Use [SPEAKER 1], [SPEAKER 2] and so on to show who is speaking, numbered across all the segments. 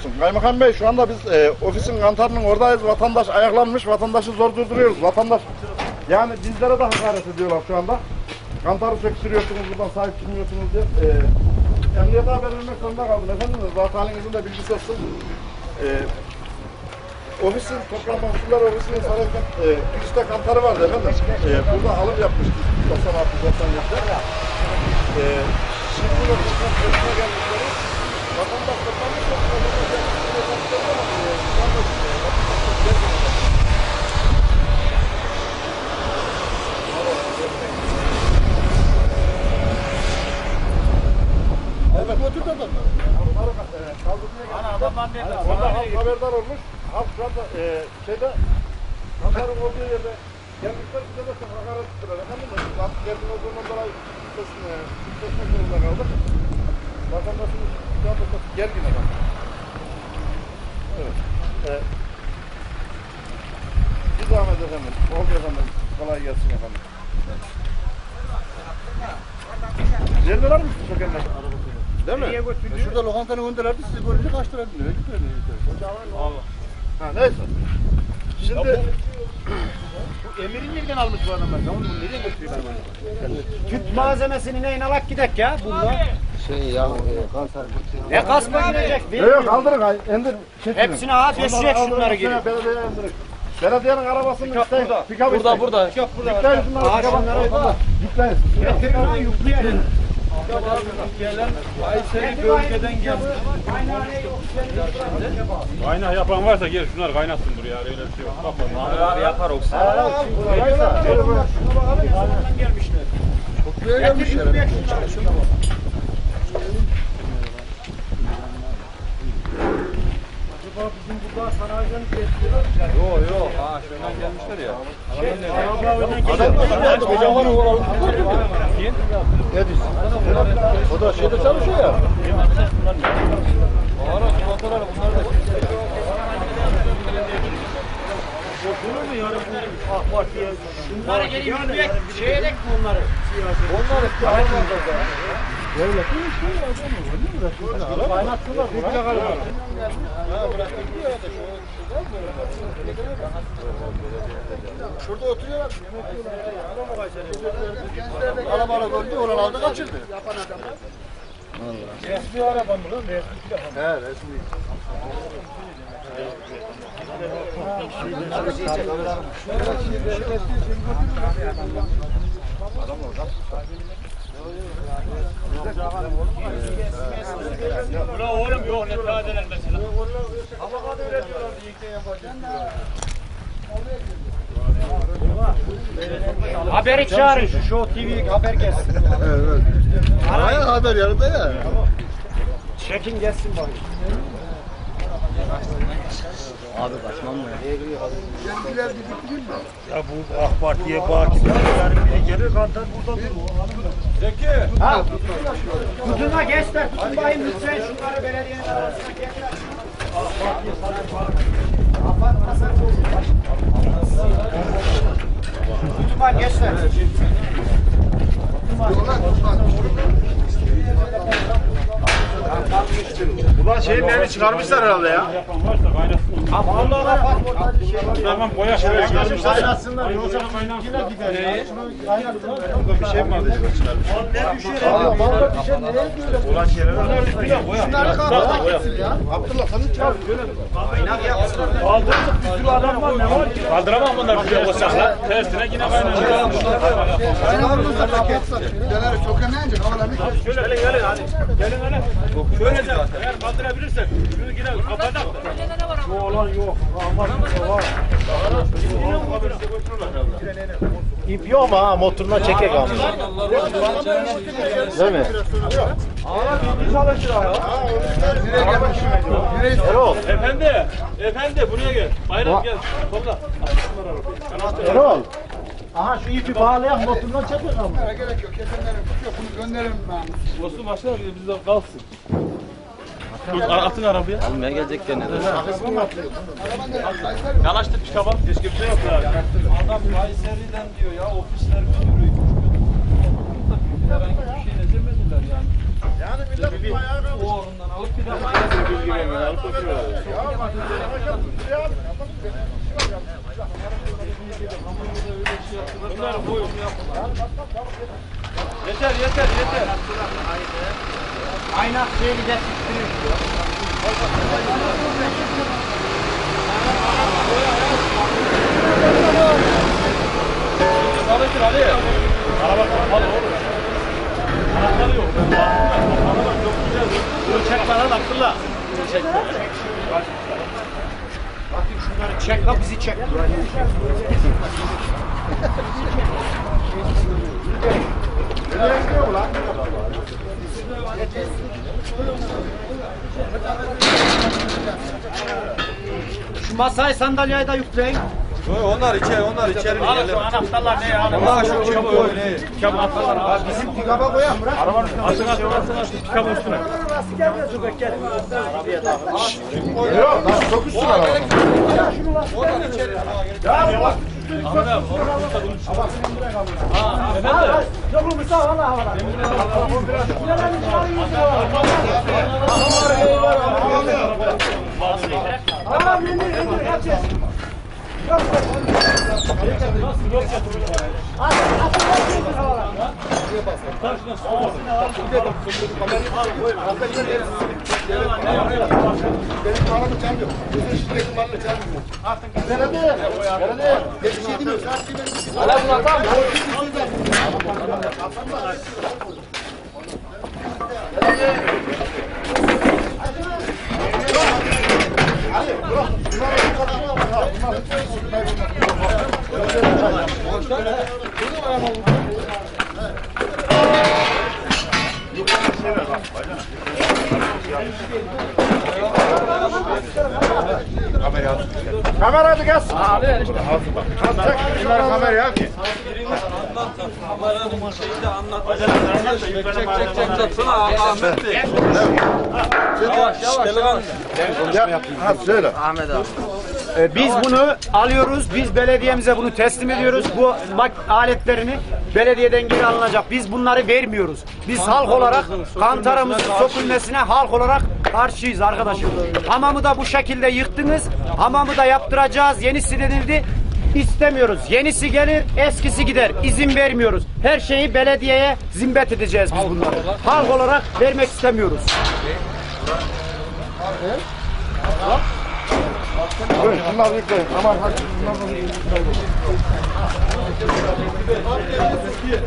[SPEAKER 1] olsun. Kaymakam Bey şu anda biz e, ofisin kantarının oradayız. Vatandaş ayaklanmış. Vatandaşı zor durduruyoruz. Vatandaş yani bizlere de hakaret ediyorlar şu anda. Kantarı söktürüyorsunuz buradan sahip çıkmıyorsunuz diye. E, emniyete haber vermek zorunda kaldım efendim. Zat halinizin de bilgisi olsun. E, ofisin toplama usulleri ofisinin sarayken e, girişte kantarı vardı efendim. E, burada alım yapmıştık 96-97'de. E, şimdi çıkan tepkine geldikleri vatandaş toplamış yok. Vatandaş yapmıştır ama e, şu anda e, vatandaş çok gergin. Evet. Götür de adamlar. Orada halk haberdar olmuş. Halk şu anda e, şeyde Kantarın olduğu yerde gelmişler bize de çok hakaret ettiler. Efendim biz artık gergin olduğundan dolayı sesini e, sesine zorunda kaldık. Vatandaşımız şu anda çok gergin efendim. Evet. E, bir zahmet efendim. Oldu efendim. Kolay gelsin efendim. Yerler mi sökenler? Değil mi?
[SPEAKER 2] Lokantanın önündelerdi sizi görünce kaçtılar. Nereye gidiyor?
[SPEAKER 1] Ha, neyse. Şimdi
[SPEAKER 2] Bu emirin nereden almış bu adamlar? Tamam bunu nereye götürüyorlar?
[SPEAKER 3] Tüp malzemesini neyin alak gidek ya bunlar.
[SPEAKER 2] Şey ya kanser.
[SPEAKER 3] Ne kasma gidecek?
[SPEAKER 1] Yok yok kaldırın ay indir. çekin.
[SPEAKER 3] Hepsini ha döşecek şunları geri.
[SPEAKER 1] Belediyeye indirin. Belediyenin arabasını. Pikap
[SPEAKER 4] Burada burada.
[SPEAKER 3] Yok burada.
[SPEAKER 1] Yükleyin şunları. Pikaba.
[SPEAKER 3] şunları burada.
[SPEAKER 1] Yükleyin.
[SPEAKER 4] Kayseri bölgeden geldi. Kaynak yapan varsa gel şunlar kaynatsın buraya. Öyle bir şey yok. Bak abi yapar olsa.
[SPEAKER 2] Buraya gelmiş herhalde.
[SPEAKER 4] Yok yok. Ha şuradan gelmişler ya.
[SPEAKER 2] Adam da kocaman oğlan.
[SPEAKER 4] Kim?
[SPEAKER 2] Edis. O da şeyde çalışıyor ya.
[SPEAKER 4] Ara fotoğraflar bunlar da.
[SPEAKER 3] Bunları geri yürüyerek şeylek mi onları?
[SPEAKER 2] Şurada oturuyorlar. Gençler de arabayla gördü. Oralar aldı kaçırdı. Yapan adamlar.
[SPEAKER 3] Resmi araba mı lan?
[SPEAKER 2] He resmi.
[SPEAKER 4] Ula oğlum yok ne tazeler mesela.
[SPEAKER 3] Haberi çağırın şu Show TV'ye haber gelsin.
[SPEAKER 2] Evet. Hayır haber yanında ya.
[SPEAKER 3] Çekin gelsin bak.
[SPEAKER 2] Kendiler gidip gidin mi?
[SPEAKER 5] Ya bu AK Parti'ye baki yarın biri gelir kantar burada durur.
[SPEAKER 3] Ha. Kutuna gençler tutun bayım lütfen şunları belediyenin arasına getirin. Tutma gençler.
[SPEAKER 5] Ulan şeyin elini çıkarmışlar herhalde ya.
[SPEAKER 4] Yapan varsa kaynatsın.
[SPEAKER 3] Ha vallahi kapat orada bir şey var.
[SPEAKER 4] Tamam boya şöyle çıkarmışlar.
[SPEAKER 2] Kaynatsınlar. Yoksa
[SPEAKER 4] Yine
[SPEAKER 2] gider.
[SPEAKER 5] Bir şey mi aldı çıkarmış?
[SPEAKER 2] Allah vallahi bir şey nereye gidiyor?
[SPEAKER 5] Ulan şeyler
[SPEAKER 2] Şunları kaldır gitsin ya. Abdullah sen çağır.
[SPEAKER 4] Kaldırdık bir sürü adam var ne var ki? Kaldıramam bunlar bir şey olacak lan. Tersine yine.
[SPEAKER 2] Sen aldın sana ketsin. Neler çok önemli. Havalarını kes.
[SPEAKER 4] Şöyle gelin gelin hadi. Gelin hele. Şöyle de eğer kaldırabilirsek şunu yine kapatak.
[SPEAKER 5] Bu olan yok. Rahmat var.
[SPEAKER 3] İp yok ama ha motoruna çekek ama. Değil mi? Erol.
[SPEAKER 4] Efendi, efendi buraya gel. Bayram gel. Topla.
[SPEAKER 3] Erol. Aha şu ipi bağlayan motoruna çekek ama.
[SPEAKER 2] gerek yok. Kesenlerin kutu yok. Bunu gönderelim ben.
[SPEAKER 4] Olsun başlar bizde kalsın. Dur atın arabaya. Almaya gelecek gene. Yanaştır pikaba. Keşke bir şey yok ya.
[SPEAKER 6] Adam Kayseri'den diyor ya ofisler müdürü. Herhangi bir şey de demediler yani.
[SPEAKER 1] Yani millet bu ayağa kalkmış.
[SPEAKER 4] Oğlundan alıp bir de
[SPEAKER 7] Bilgi vermiyor. Alıp götürüyorlar.
[SPEAKER 1] Ya bak, abi.
[SPEAKER 4] bunları koyun Yeter yeter yeter.
[SPEAKER 3] Aynak şeyini getirtiyor.
[SPEAKER 8] Yok. Ben baktım da. Bunu lan Abdullah. Bunu çekme.
[SPEAKER 3] Şunları çek la bizi çek.
[SPEAKER 1] Nereye gidiyor lan?
[SPEAKER 3] Şu masayı sandalyeyi de yükleyin.
[SPEAKER 9] Onlar içeri, onlar içeri.
[SPEAKER 8] Alın şu anahtarlar ne ya?
[SPEAKER 9] Allah şu çabuk öyle.
[SPEAKER 8] Pikabın anahtarlar al.
[SPEAKER 3] Bizim pikaba koyan bırak.
[SPEAKER 8] Arabanın üstüne. Asın asın asın asın. Pikabın üstüne.
[SPEAKER 1] Yok lan çok üstü var
[SPEAKER 8] abi. oğlum, usta bunu düşün. Ha, efendim.
[SPEAKER 3] Yok Mustafa valla havalar. Tamam.
[SPEAKER 1] Benim paramı çalmıyor. Bizim şirketin malını çalmıyor. Belediye. Belediye. Geçmiş yedi mi? Saat gibi bir şey. Ala bunu atam. Kamera hadi gel. Abi. Çek kamerayı abi.
[SPEAKER 4] Kameranın şeyi de anlat. Çek çek çek çek. Sana Ahmet Bey. Yavaş yavaş delikanlı.
[SPEAKER 1] Ya, hadi söyle.
[SPEAKER 3] Ee, Biz bunu alıyoruz. Biz belediyemize bunu teslim ediyoruz. Bu aletlerini belediyeden geri alınacak. Biz bunları vermiyoruz. Biz halk olarak kantaramızın sökülmesine halk olarak karşıyız arkadaşım. Hamamı da bu şekilde yıktınız. Hamamı da yaptıracağız. Yenisi denildi. İstemiyoruz. Yenisi gelir, eskisi gider. İzin vermiyoruz. Her şeyi belediyeye zimbet edeceğiz biz bunları. Halk olarak vermek istemiyoruz.
[SPEAKER 1] Buyurun şunları yükleyin. Aman hadi. Şunları yükleyin.
[SPEAKER 4] Zeki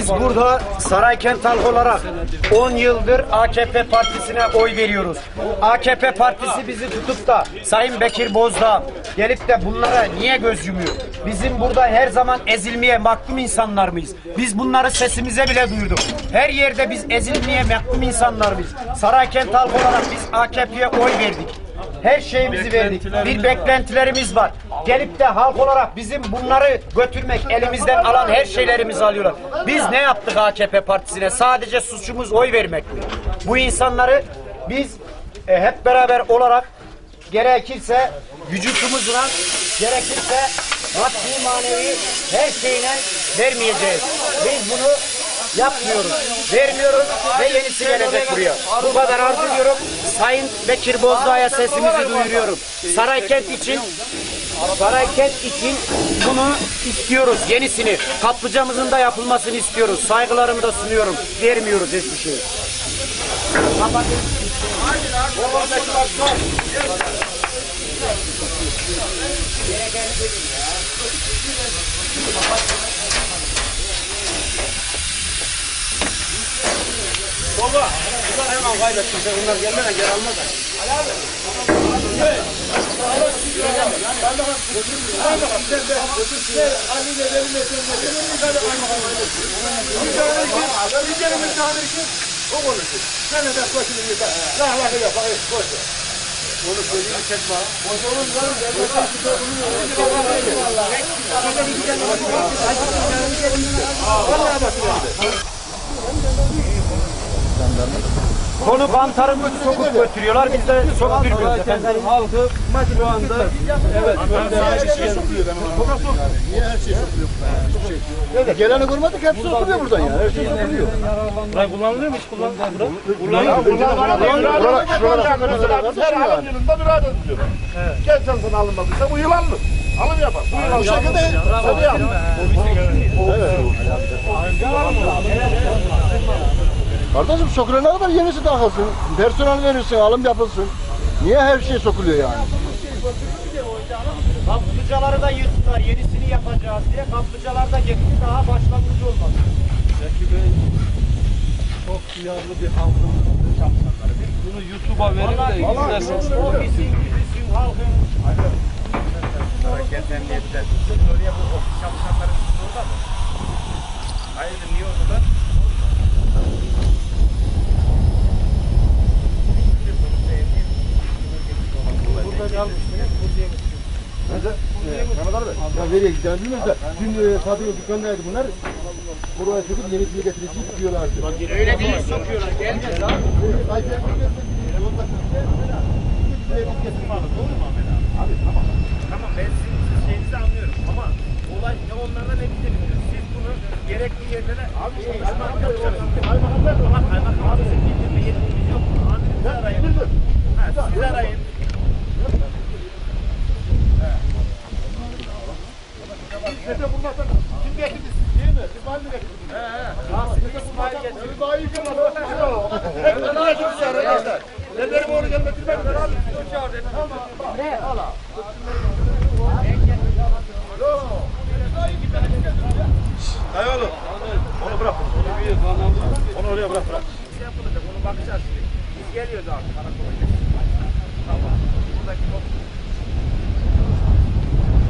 [SPEAKER 3] Biz burada Saraykent halk olarak 10 yıldır AKP partisine oy veriyoruz. AKP partisi bizi tutup da Sayın Bekir Bozdağ gelip de bunlara niye göz yumuyor? Bizim burada her zaman ezilmeye mahkum insanlar mıyız? Biz bunları sesimize bile duyurduk. Her yerde biz ezilmeye mahkum insanlar mıyız? Saraykent halk olarak biz AKP'ye oy verdik. Her şeyimizi verdik. Bir beklentilerimiz var. Gelip de halk olarak bizim bunları götürmek, elimizden alan her şeylerimizi alıyorlar. Biz ne yaptık AKP partisine? Sadece suçumuz oy vermek mi? Bu insanları biz e, hep beraber olarak gerekirse vücutumuzla, gerekirse maddi manevi her şeyle vermeyeceğiz. Biz bunu yapmıyoruz. Vermiyoruz ve yenisi gelecek buraya. Bu kadar arz ediyorum. Sayın Bekir Bozdağ'a sesimizi duyuruyorum. Saraykent için Saraykent için bunu istiyoruz. Yenisini. Kaplıcamızın da yapılmasını istiyoruz. Saygılarımı da sunuyorum. Vermiyoruz hiçbir şey. Kapatın.
[SPEAKER 8] Baba, bunlar hemen kaybettim. Sen bunlar gelmeden geri almazlar. Ali abi.
[SPEAKER 7] Onu
[SPEAKER 4] söyleyeyim çekme. Boş
[SPEAKER 2] olur
[SPEAKER 7] mu
[SPEAKER 2] lan?
[SPEAKER 9] Ben de bir şey bulmuyorum. Vallahi
[SPEAKER 8] bak.
[SPEAKER 3] Konu kantarımızı sokup götürüyorlar. Biz de sokturuyoruz efendim.
[SPEAKER 4] halkı şu anda evet
[SPEAKER 9] Geleni görmedik hepsi oturuyor buradan ya. Her şey oturuyor.
[SPEAKER 8] Burayı kullanılıyor mu hiç kullanılıyor
[SPEAKER 1] şuralar, mesela biz her alım yılında müracaat ediyoruz. Geçen sene alınmadıysa bu yıl alınır. Alım yapar. Bu yıl bu şekilde seni yap.
[SPEAKER 9] Kardeşim sokulana kadar yenisi takılsın. Personel verirsin, alım yapılsın. Niye her şey sokuluyor yani?
[SPEAKER 3] Kaplıcaları da yırttılar. Yenisini yapacağız diye. Kaplıcalar da gitti. Daha başlangıcı olmadı.
[SPEAKER 4] çok duyarlı bir halkımız çalışanları. Bunu YouTube'a verin de izlesin.
[SPEAKER 3] O bizim bizim halkın.
[SPEAKER 7] Hareket emniyetten. Oraya bu ofis çalışanları orada mı? Hayırdır
[SPEAKER 9] nereye gideceğini bilmiyoruz da. Dün e, Sadık'ın dükkandaydı bunlar. Buraya çekip yenisini getireceğiz diyorlardı.
[SPEAKER 7] Öyle bir iş sokuyorlar. Gelmez abi. Tamam ben sizin şeyinizi anlıyorum ama olay ne onlardan ne bize bilmiyoruz. Siz bunu gerekli yerlere abi şey kaymakam yapacaksınız. Ama kaymakam abi sizin bildirme yetkiniz yok. Amirinizi arayın. Ha, siz arayın. Kim getirdiniz? Değil mi? Biz var mı getirdiniz? He he. İsmail getirdi. Daha iyi ki Hep ben ağacım size arkadaşlar. Ben benim onu gelmetirmem. Ben abi. Dayı oğlum. Onu bırak. Onu oraya bırak bırak. Şey yapılacak. Onu bakacağız şimdi. Biz geliyoruz abi. Karakola Tamam. Buradaki top.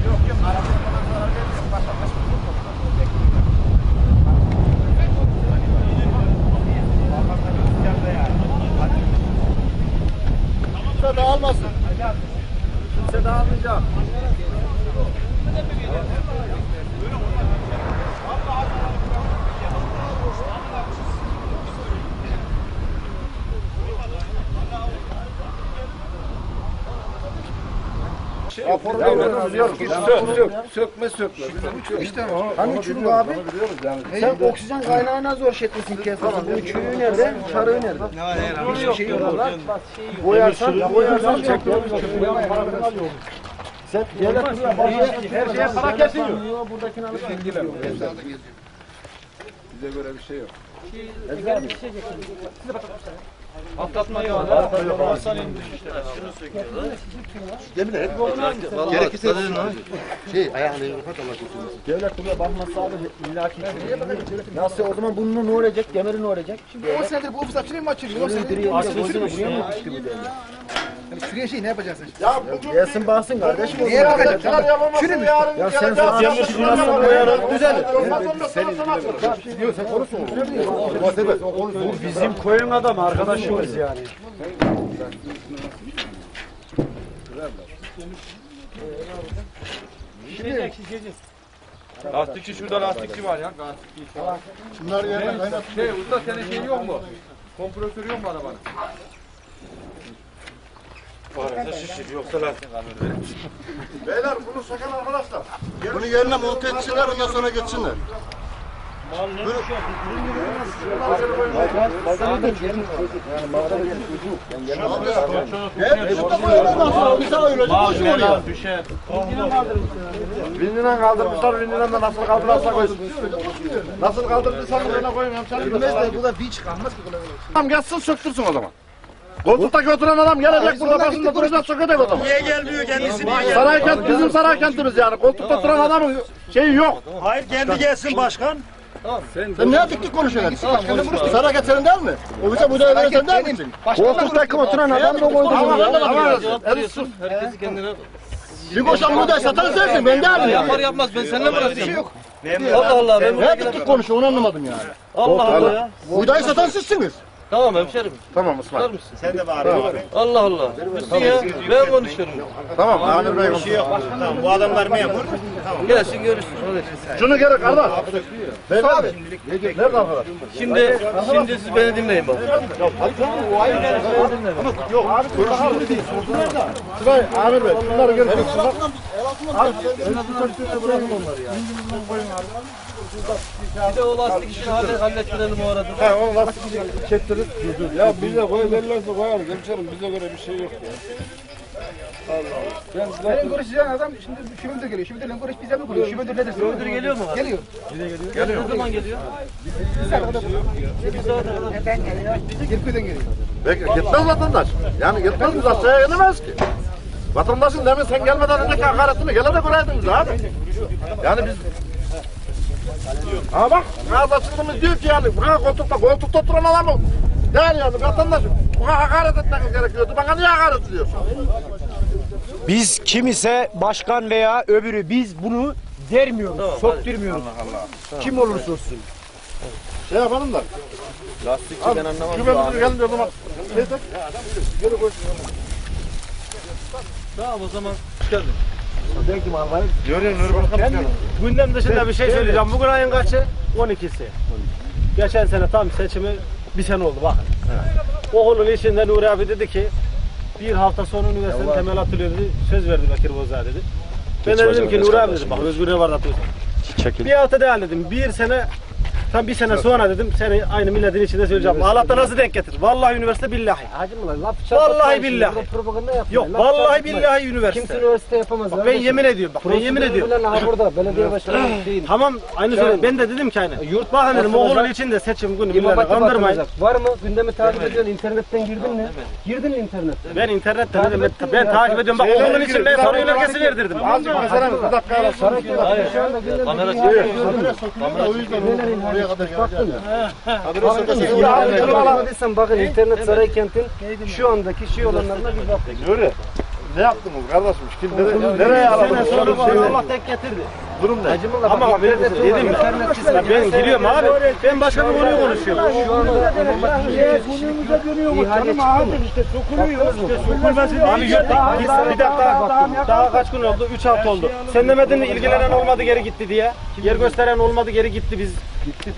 [SPEAKER 7] Yok yok. Arabaya falan zarar vermiyor. Başka başka bir top toplar. O bekliyor. Bakanlar rüzgarda yani. Hadi.
[SPEAKER 9] Kimse dağılmasın.
[SPEAKER 7] Kimse dağılmayacak.
[SPEAKER 1] Veriyoruz, biliyoruz.
[SPEAKER 9] Sökme sökme. İşte.
[SPEAKER 1] Hani çürük abi?
[SPEAKER 9] sen oksijen kaynağına zor şey etmişsin kesin. Bu çürüğü nerede? Çarığı nerede? Hiçbir şey yok. Boyarsan, boyarsan çekiyor. Sen devlet
[SPEAKER 1] Her şeye para kesiyor.
[SPEAKER 9] buradakini alıp
[SPEAKER 4] Patlatma yağına Hasan inmiş işte.
[SPEAKER 9] Gerekirse şey ayağını kapat Allah.
[SPEAKER 3] Devlet buraya bakmazsa abi illaki. Nasıl o zaman bunun ne olacak? Demiri ne olacak? Şimdi
[SPEAKER 10] 10 senedir bu ofis açılıyor mu açılıyor? 10 senedir açılıyor mu?
[SPEAKER 3] buraya mı düştü bu devlet?
[SPEAKER 10] Yani şuraya şey ne yapacaksın?
[SPEAKER 1] Ya bugün
[SPEAKER 3] Gelsin baksın kardeşim. o
[SPEAKER 10] Neye
[SPEAKER 3] zaman.
[SPEAKER 10] bakacak?
[SPEAKER 1] Şeyler yapamazsın
[SPEAKER 10] Çürümüş.
[SPEAKER 1] yarın.
[SPEAKER 3] Ya sen sen
[SPEAKER 1] Yapacağız.
[SPEAKER 3] şurasını boyarak düzelir.
[SPEAKER 1] Sana sanatçı.
[SPEAKER 9] Diyorsan.
[SPEAKER 3] Bu bizim koyun adamı arkadaşımız yani.
[SPEAKER 4] Lastikçi şurada lastikçi var ya. Lastikçi.
[SPEAKER 9] Bunlar yerine kaynat.
[SPEAKER 4] Şey usta senin şeyin yok mu? Kompresör yok mu arabanın?
[SPEAKER 1] Beyler bunu sakan arkadaşlar.
[SPEAKER 9] Bunu yerine monte etsinler ondan sonra geçsinler.
[SPEAKER 1] Vindinden kaldırmışlar, vindinden de nasıl kaldırırsa koysun. Nasıl kaldırdıysan öyle koyun hemşerim.
[SPEAKER 10] Bilmez de bu da bir çıkarmaz ki.
[SPEAKER 1] Adam gelsin söktürsün o zaman. Koltuktaki oturan adam gelecek burada başında duracak sökecek o zaman.
[SPEAKER 7] Niye gelmiyor kendisi niye gelmiyor?
[SPEAKER 1] Saraykent bizim Saraykent'imiz yani. Koltukta oturan adamın şeyi yok.
[SPEAKER 9] Hayır kendi gelsin başkan. Sen ne dik dik konuşuyorsun? Saraket senin değil mi? Ofise bu da veren sen değil misin?
[SPEAKER 3] Koltuktaki oturan adam da koydu
[SPEAKER 1] Ama
[SPEAKER 3] bunu.
[SPEAKER 1] ben de ama el sus.
[SPEAKER 9] Bir koşan buğday satan sensin ben değilim
[SPEAKER 4] Yapar yapmaz. Ben seninle mi uğraşacağım?
[SPEAKER 9] Allah Allah ben ne dik dik konuşuyorsun onu anlamadım yani.
[SPEAKER 4] Allah Allah. Ya.
[SPEAKER 9] Buğdayı satan sizsiniz.
[SPEAKER 4] Tamam hemşerim.
[SPEAKER 1] Tamam.
[SPEAKER 4] Tutar mısın?
[SPEAKER 7] Sen de bağırıyorsun abi.
[SPEAKER 4] Allah Allah. Mısın ya? Ben konuşuyorum.
[SPEAKER 1] Tamam Amir Bey.
[SPEAKER 7] Bir şey yok. Tamam bu adamlar memur. Tamam.
[SPEAKER 4] Gelsin görüşsün. Hadi.
[SPEAKER 1] Şunu geri kardeş. Beyefendi. Nerede arkadaş?
[SPEAKER 4] Şimdi, şimdi siz beni dinleyin bak.
[SPEAKER 1] Sıray Amir Bey. Bunları geri koyun.
[SPEAKER 4] Bir de o lastik işini hadi hallettirelim o arada.
[SPEAKER 1] He onu lastik çektiririz.
[SPEAKER 2] Ya bize koyarlarsa koyarız hemşerim bize göre bir şey yok ya.
[SPEAKER 10] Benim görüşeceğim adam şimdi şubemde geliyor. Şubemde lan görüş bize mi geliyor? Şubemde ne desin?
[SPEAKER 4] Müdür geliyor mu?
[SPEAKER 10] Geliyor.
[SPEAKER 4] Ne zaman geliyor?
[SPEAKER 10] Yerköy'den geliyor.
[SPEAKER 1] Peki gitmez vatandaş. Yani gitmez biz aşağıya inemez ki. Vatandaşın demin sen gelmeden önceki hakaretini gele de göreydiniz abi. Yani biz... Ama bak ağız açıklığımız diyor ki yani buraya koltukta koltukta oturan adamı yani yani vatandaş buna hakaret etmeniz gerekiyordu. Bana niye hakaret ediyorsun?
[SPEAKER 3] Biz kim ise başkan veya öbürü biz bunu dermiyoruz, sokturmuyoruz. Kim olursa olsun.
[SPEAKER 1] Şey yapalım da.
[SPEAKER 4] Lastikçi ben anlamam.
[SPEAKER 1] Güvenlik gelince o zaman. Tak. Geri koy.
[SPEAKER 4] Tamam o zaman. Hoş geldin.
[SPEAKER 1] Görüyor Nuri Bakan.
[SPEAKER 8] Gündem dışında bir şey söyleyeceğim. Bugün ayın kaçı? 12'si. Geçen sene tam seçimi bir sene oldu bakın. Okulun içinde Nuri abi dedi ki bir hafta sonra üniversitenin temel atılıyor dedi. Söz verdi Bekir Bozdağ dedi. Ben de dedim ki Nuri abi dedim bak Özgür var atıyorsun. Bir hafta değil dedim. Bir sene tam bir sene sonra dedim seni aynı milletin içinde söyleyeceğim. Allah'tan nasıl denk getir? Vallahi üniversite billahi. Vallahi billahi.
[SPEAKER 9] Propaganda yapma.
[SPEAKER 8] Yok vallahi billahi üniversite.
[SPEAKER 9] Kimse üniversite yapamaz.
[SPEAKER 8] Bak ben yemin ediyorum bak ben yemin ediyorum.
[SPEAKER 9] Ha burada belediye başkanı değil.
[SPEAKER 8] Tamam aynı söyle. Ben de dedim ki aynı. Yurt bakın dedim okulun içinde seçim günü
[SPEAKER 9] İmam Hatip
[SPEAKER 8] kandırmayın.
[SPEAKER 9] Var mı? Gündemi takip ediyorsun. İnternetten girdin mi? Girdin mi internetten?
[SPEAKER 8] Ben internetten dedim ben, ben takip ediyorum. Bak okulun için ben soru yönergesi verdirdim.
[SPEAKER 1] Azıcık mesela bir dakika ara.
[SPEAKER 9] Şu anda gündemde
[SPEAKER 4] Kamera
[SPEAKER 9] bir
[SPEAKER 4] çekiyor.
[SPEAKER 1] O
[SPEAKER 9] inhal etmiş baktın mı?
[SPEAKER 1] Abi,
[SPEAKER 9] Bakmadıysan bakın internet Saraykent'in şu andaki şey olanlarına bir bak.
[SPEAKER 1] Nuri. Ne yaptınız kardeşim? Kim dedi? Nereye alalım?
[SPEAKER 8] Allah tek getirdi.
[SPEAKER 1] Durum ne?
[SPEAKER 8] Ama
[SPEAKER 9] bak internet
[SPEAKER 8] dedim ya, ya ben giriyorum abi. Ben başka bir konuyu konuşuyorum.
[SPEAKER 9] Şu anda İmam Hatip'in ihale çıktı mı?
[SPEAKER 8] Abi yok bir, bir dakika daha kaç gün oldu? 3 hafta oldu. Sen demedin mi ilgilenen olmadı geri gitti diye. Yer gösteren olmadı geri gitti biz.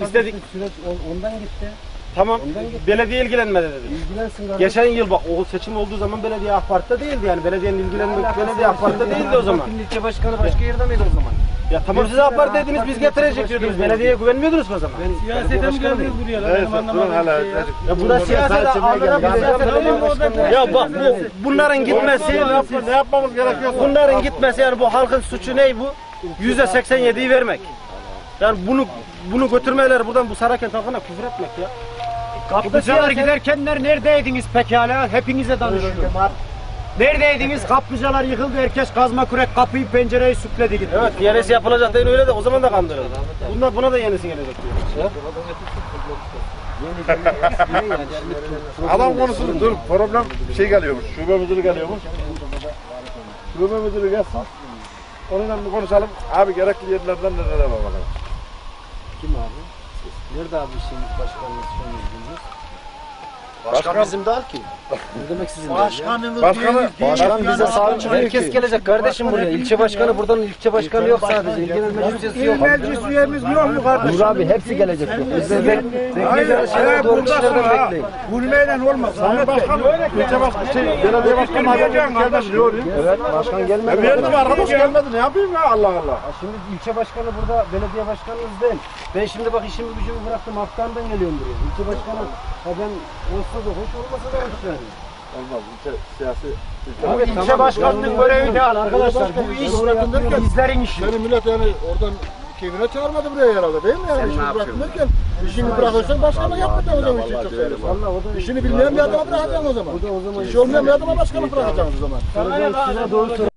[SPEAKER 8] İstedik.
[SPEAKER 9] Süreç on- ondan gitti.
[SPEAKER 8] Tamam. Belediye ilgilenmedi dedi.
[SPEAKER 9] İlgilensin kardeşim.
[SPEAKER 8] Geçen yıl bak o seçim olduğu zaman belediye AK Parti'de değildi yani. Belediyenin ilgilenmek belediye AK Parti'de değildi o zaman.
[SPEAKER 9] İlçe başkanı başka yerde miydi o zaman?
[SPEAKER 8] Ya tamam siz AK Parti dediniz biz getirecek diyordunuz. Belediyeye güvenmiyordunuz mu o zaman?
[SPEAKER 9] Siyasete mi geldiniz buraya?
[SPEAKER 1] Neyse durun hele.
[SPEAKER 8] Ya bu da siyaset Ya bak bu bunların gitmesi
[SPEAKER 1] Ne yapmamız gerekiyor?
[SPEAKER 8] bunların gitmesi yani bu halkın suçu ne bu? Yüzde 87'yi vermek. Yani bunu bunu götürmeler buradan bu Sarakent halkına küfür etmek ya.
[SPEAKER 3] Kaplıcalar giderkenler neredeydiniz pekala? Hepinize danışıyorum. Neredeydiniz? Kaplıcalar yıkıldı. Herkes kazma kürek kapıyı pencereyi süpledi gitti.
[SPEAKER 8] Evet yenisi yapılacak değil öyle de o zaman da kandırıldı. Bunda buna da yenisi gelecek diyor.
[SPEAKER 1] Adam konusunu dur. Problem şey geliyormuş. Şube müdürü geliyormuş. Şube müdürü gelsin. Onunla bir konuşalım. Abi gerekli yerlerden nerelere bakalım.
[SPEAKER 9] Kim abi? Nerede abi şeyimiz başkanımız bilmiyoruz.
[SPEAKER 1] Başkan,
[SPEAKER 9] bizim değil ki. Ne demek sizin değil ya?
[SPEAKER 1] başkanı,
[SPEAKER 9] Başkan bize sahip çıkıyor Herkes gelecek kardeşim buraya. İlçe başkanı buradan ilçe başkanı yok sadece. İl genel meclis üyesi yok.
[SPEAKER 10] Meclis üyemiz yok mu kardeşim?
[SPEAKER 9] Dur abi hepsi gelecek. yok. Biz de bek bekleyeceğiz. Şeyler doğru kişilerden bekleyin.
[SPEAKER 10] Gülmeyle olmaz.
[SPEAKER 1] Sayın Başkan, ilçe başkanı, şey, belediye başkanı gelmedi. Ne oluyor?
[SPEAKER 9] Evet başkan gelmedi.
[SPEAKER 1] E verdim arkadaş gelmedi. Ne yapayım ya Allah Allah.
[SPEAKER 9] Ya Şimdi ilçe başkanı burada, belediye başkanımız değil. Ben şimdi bak işimi gücümü bıraktım, haftandan geliyorum buraya. İlçe başkanı, ha ben olsa da hoş olmasa da hoş yani.
[SPEAKER 1] Olmaz. ilçe siyasi.
[SPEAKER 3] Bu ilçe başkanının görevi ne arkadaşlar? Bu iş bizlerin işi.
[SPEAKER 2] Seni millet yani oradan keyfine çağırmadı buraya herhalde değil mi yani? İşini bıraktın derken işini bırakırsan başkanlık yapmayacaksın o zaman işi çok
[SPEAKER 9] da
[SPEAKER 2] İşini bilmeyen bir adama bırakacaksın o zaman. İşi olmayan bir adama başkanlık bırakacaksın o zaman.
[SPEAKER 9] Size doğru.